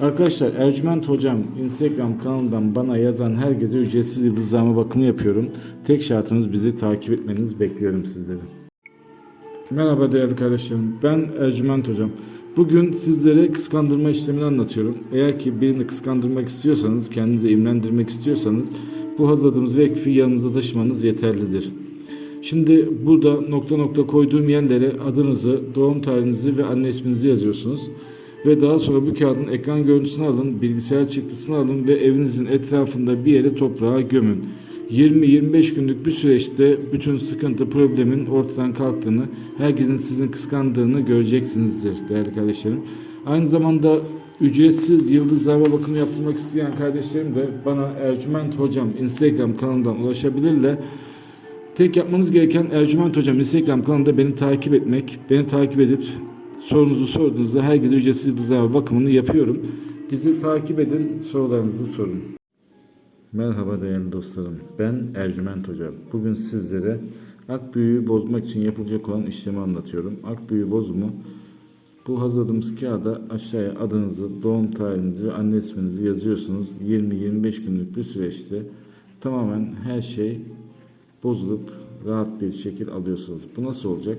Arkadaşlar Ercüment Hocam Instagram kanalından bana yazan herkese ücretsiz yıldızlama bakımı yapıyorum. Tek şartımız bizi takip etmeniz bekliyorum sizleri. Merhaba değerli kardeşlerim. Ben Ercüment Hocam. Bugün sizlere kıskandırma işlemini anlatıyorum. Eğer ki birini kıskandırmak istiyorsanız, kendinizi imrendirmek istiyorsanız bu hazırladığımız vekfi yanınızda taşımanız yeterlidir. Şimdi burada nokta nokta koyduğum yerlere adınızı, doğum tarihinizi ve anne isminizi yazıyorsunuz. Ve daha sonra bu kağıdın ekran görüntüsünü alın, bilgisayar çıktısını alın ve evinizin etrafında bir yere toprağa gömün. 20-25 günlük bir süreçte bütün sıkıntı, problemin ortadan kalktığını, herkesin sizin kıskandığını göreceksinizdir değerli kardeşlerim. Aynı zamanda ücretsiz yıldız zarfa bakımı yaptırmak isteyen kardeşlerim de bana Ercüment Hocam Instagram kanalından ulaşabilirler. Tek yapmanız gereken Ercüment Hocam Instagram kanalında beni takip etmek. Beni takip edip sorunuzu sorduğunuzda herkese ücretsiz yıldızlama bakımını yapıyorum. Bizi takip edin, sorularınızı sorun. Merhaba değerli dostlarım. Ben Ercüment Hoca. Bugün sizlere ak büyüğü bozmak için yapılacak olan işlemi anlatıyorum. Ak büyüğü bozumu bu hazırladığımız kağıda aşağıya adınızı, doğum tarihinizi ve anne isminizi yazıyorsunuz. 20-25 günlük bir süreçte tamamen her şey bozulup rahat bir şekil alıyorsunuz. Bu nasıl olacak?